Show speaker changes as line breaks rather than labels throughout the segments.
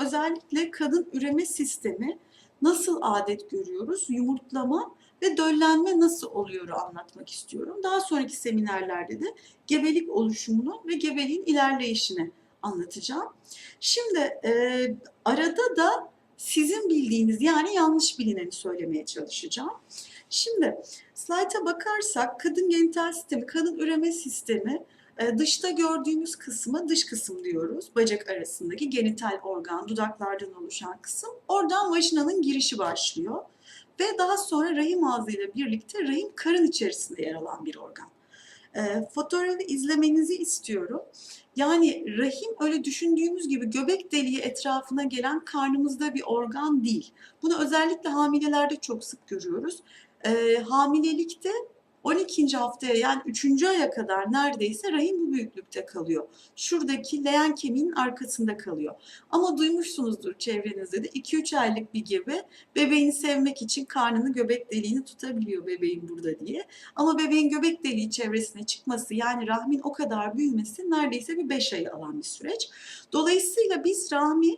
özellikle kadın üreme sistemi nasıl adet görüyoruz, yumurtlama ve döllenme nasıl oluyor anlatmak istiyorum. Daha sonraki seminerlerde de gebelik oluşumunu ve gebeliğin ilerleyişini anlatacağım. Şimdi e, arada da sizin bildiğiniz yani yanlış bilineni söylemeye çalışacağım. Şimdi slayta bakarsak kadın genital sistemi, kadın üreme sistemi dışta gördüğümüz kısmı dış kısım diyoruz. Bacak arasındaki genital organ, dudaklardan oluşan kısım. Oradan vajinanın girişi başlıyor. Ve daha sonra rahim ağzıyla birlikte rahim karın içerisinde yer alan bir organ. E, fotoğrafı izlemenizi istiyorum. Yani rahim öyle düşündüğümüz gibi göbek deliği etrafına gelen karnımızda bir organ değil. Bunu özellikle hamilelerde çok sık görüyoruz. E, hamilelikte 12. haftaya yani 3. aya kadar neredeyse rahim bu büyüklükte kalıyor. Şuradaki leğen kemiğinin arkasında kalıyor. Ama duymuşsunuzdur çevrenizde de 2-3 aylık bir gebe bebeğini sevmek için karnını göbek deliğini tutabiliyor bebeğin burada diye. Ama bebeğin göbek deliği çevresine çıkması yani rahmin o kadar büyümesi neredeyse bir 5 ayı alan bir süreç. Dolayısıyla biz rahmi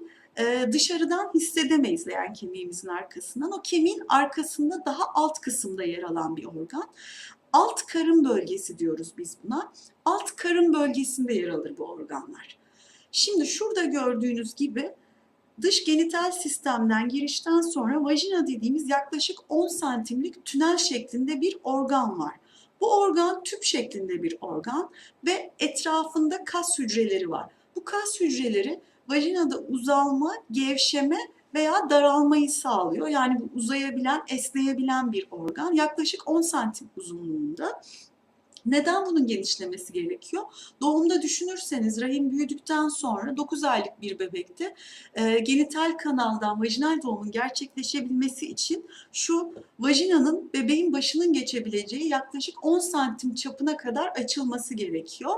dışarıdan hissedemeyiz leğen kemiğimizin arkasından. O kemiğin arkasında daha alt kısımda yer alan bir organ. Alt karın bölgesi diyoruz biz buna. Alt karın bölgesinde yer alır bu organlar. Şimdi şurada gördüğünüz gibi dış genital sistemden girişten sonra vajina dediğimiz yaklaşık 10 santimlik tünel şeklinde bir organ var. Bu organ tüp şeklinde bir organ ve etrafında kas hücreleri var. Bu kas hücreleri vajinada uzalma, gevşeme veya daralmayı sağlıyor. Yani bu uzayabilen, esneyebilen bir organ. Yaklaşık 10 santim uzunluğunda. Neden bunun genişlemesi gerekiyor? Doğumda düşünürseniz rahim büyüdükten sonra 9 aylık bir bebekte e, genital kanaldan vajinal doğumun gerçekleşebilmesi için şu vajinanın bebeğin başının geçebileceği yaklaşık 10 santim çapına kadar açılması gerekiyor.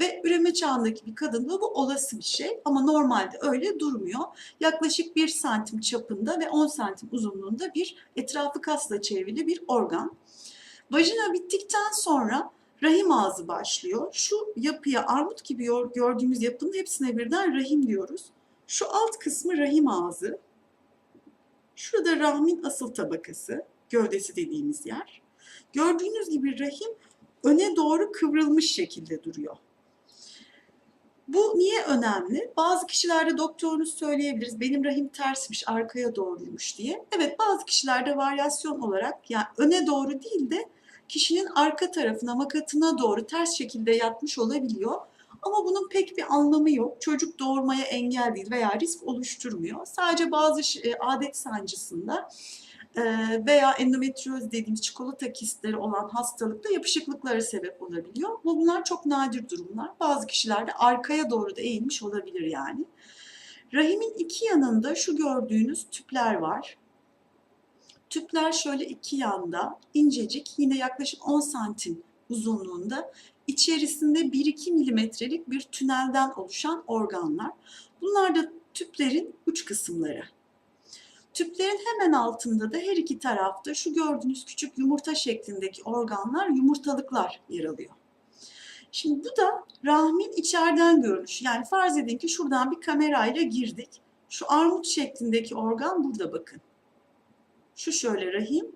Ve üreme çağındaki bir kadında bu olası bir şey ama normalde öyle durmuyor. Yaklaşık 1 santim çapında ve 10 santim uzunluğunda bir etrafı kasla çevrili bir organ. Vajina bittikten sonra rahim ağzı başlıyor. Şu yapıya armut gibi gördüğümüz yapının hepsine birden rahim diyoruz. Şu alt kısmı rahim ağzı. Şurada rahmin asıl tabakası, gövdesi dediğimiz yer. Gördüğünüz gibi rahim öne doğru kıvrılmış şekilde duruyor. Bu niye önemli? Bazı kişilerde doktorunuz söyleyebiliriz. Benim rahim tersmiş, arkaya doğruymuş diye. Evet bazı kişilerde varyasyon olarak yani öne doğru değil de kişinin arka tarafına, makatına doğru ters şekilde yatmış olabiliyor. Ama bunun pek bir anlamı yok. Çocuk doğurmaya engel değil veya risk oluşturmuyor. Sadece bazı adet sancısında veya endometrioz dediğimiz çikolata kistleri olan hastalıkta yapışıklıklara sebep olabiliyor. Ama bunlar çok nadir durumlar. Bazı kişilerde arkaya doğru da eğilmiş olabilir yani. Rahimin iki yanında şu gördüğünüz tüpler var. Tüpler şöyle iki yanda incecik yine yaklaşık 10 santim uzunluğunda içerisinde 1-2 milimetrelik bir tünelden oluşan organlar. Bunlar da tüplerin uç kısımları. Tüplerin hemen altında da her iki tarafta şu gördüğünüz küçük yumurta şeklindeki organlar yumurtalıklar yer alıyor. Şimdi bu da rahmin içeriden görünüşü. Yani farz edin ki şuradan bir kamerayla girdik. Şu armut şeklindeki organ burada bakın. Şu şöyle rahim.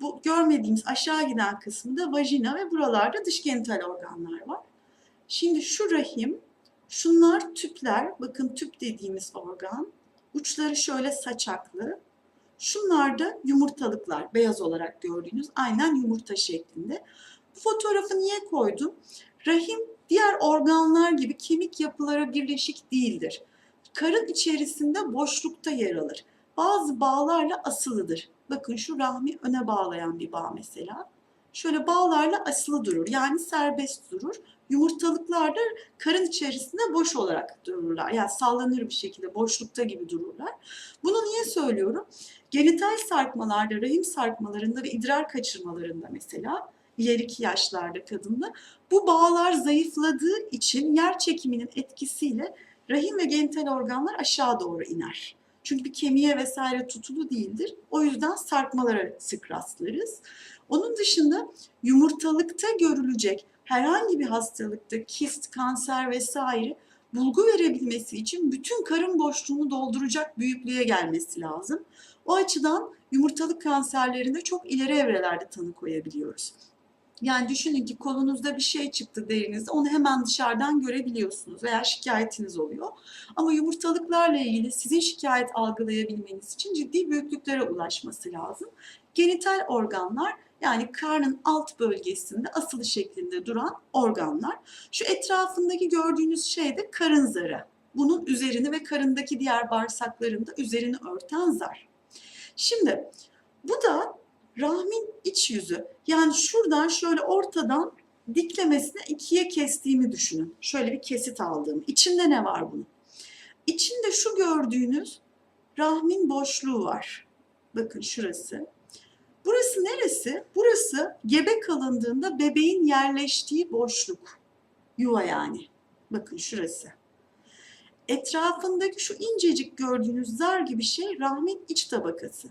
Bu görmediğimiz aşağı giden kısımda vajina ve buralarda dış genital organlar var. Şimdi şu rahim, şunlar tüpler. Bakın tüp dediğimiz organ. Uçları şöyle saçaklı. Şunlar da yumurtalıklar. Beyaz olarak gördüğünüz aynen yumurta şeklinde. Bu fotoğrafı niye koydum? Rahim diğer organlar gibi kemik yapılara birleşik değildir. Karın içerisinde boşlukta yer alır bazı bağlarla asılıdır. Bakın şu rahmi öne bağlayan bir bağ mesela. Şöyle bağlarla asılı durur. Yani serbest durur. Yumurtalıklar da karın içerisinde boş olarak dururlar. Yani sallanır bir şekilde boşlukta gibi dururlar. Bunu niye söylüyorum? Genital sarkmalarda, rahim sarkmalarında ve idrar kaçırmalarında mesela ileriki yaşlarda kadında bu bağlar zayıfladığı için yer çekiminin etkisiyle rahim ve genital organlar aşağı doğru iner. Çünkü bir kemiğe vesaire tutulu değildir. O yüzden sarkmalara sık rastlarız. Onun dışında yumurtalıkta görülecek herhangi bir hastalıkta kist, kanser vesaire bulgu verebilmesi için bütün karın boşluğunu dolduracak büyüklüğe gelmesi lazım. O açıdan yumurtalık kanserlerinde çok ileri evrelerde tanı koyabiliyoruz. Yani düşünün ki kolunuzda bir şey çıktı derinizde onu hemen dışarıdan görebiliyorsunuz veya şikayetiniz oluyor. Ama yumurtalıklarla ilgili sizin şikayet algılayabilmeniz için ciddi büyüklüklere ulaşması lazım. Genital organlar yani karnın alt bölgesinde asılı şeklinde duran organlar. Şu etrafındaki gördüğünüz şey de karın zarı. Bunun üzerini ve karındaki diğer bağırsakların da üzerini örten zar. Şimdi bu da rahmin iç yüzü. Yani şuradan şöyle ortadan diklemesine ikiye kestiğimi düşünün. Şöyle bir kesit aldığım. İçinde ne var bunun? İçinde şu gördüğünüz rahmin boşluğu var. Bakın şurası. Burası neresi? Burası gebe kalındığında bebeğin yerleştiği boşluk. Yuva yani. Bakın şurası. Etrafındaki şu incecik gördüğünüz zar gibi şey rahmin iç tabakası.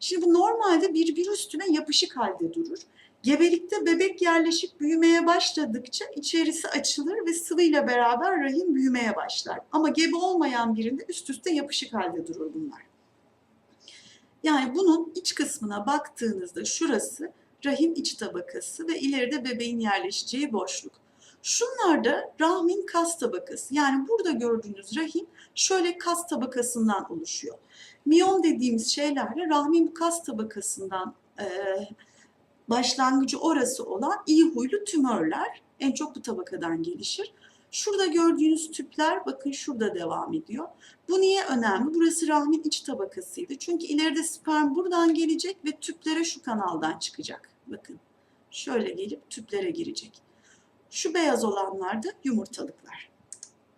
Şimdi bu normalde birbiri üstüne yapışık halde durur. Gebelikte bebek yerleşip büyümeye başladıkça içerisi açılır ve sıvıyla beraber rahim büyümeye başlar. Ama gebe olmayan birinde üst üste yapışık halde durur bunlar. Yani bunun iç kısmına baktığınızda şurası rahim iç tabakası ve ileride bebeğin yerleşeceği boşluk. Şunlar da rahmin kas tabakası. Yani burada gördüğünüz rahim şöyle kas tabakasından oluşuyor. Miyon dediğimiz şeylerle rahmin kas tabakasından e, başlangıcı orası olan iyi huylu tümörler en çok bu tabakadan gelişir. Şurada gördüğünüz tüpler bakın şurada devam ediyor. Bu niye önemli? Burası rahmin iç tabakasıydı. Çünkü ileride sperm buradan gelecek ve tüplere şu kanaldan çıkacak. Bakın şöyle gelip tüplere girecek. Şu beyaz olanlar da yumurtalıklar.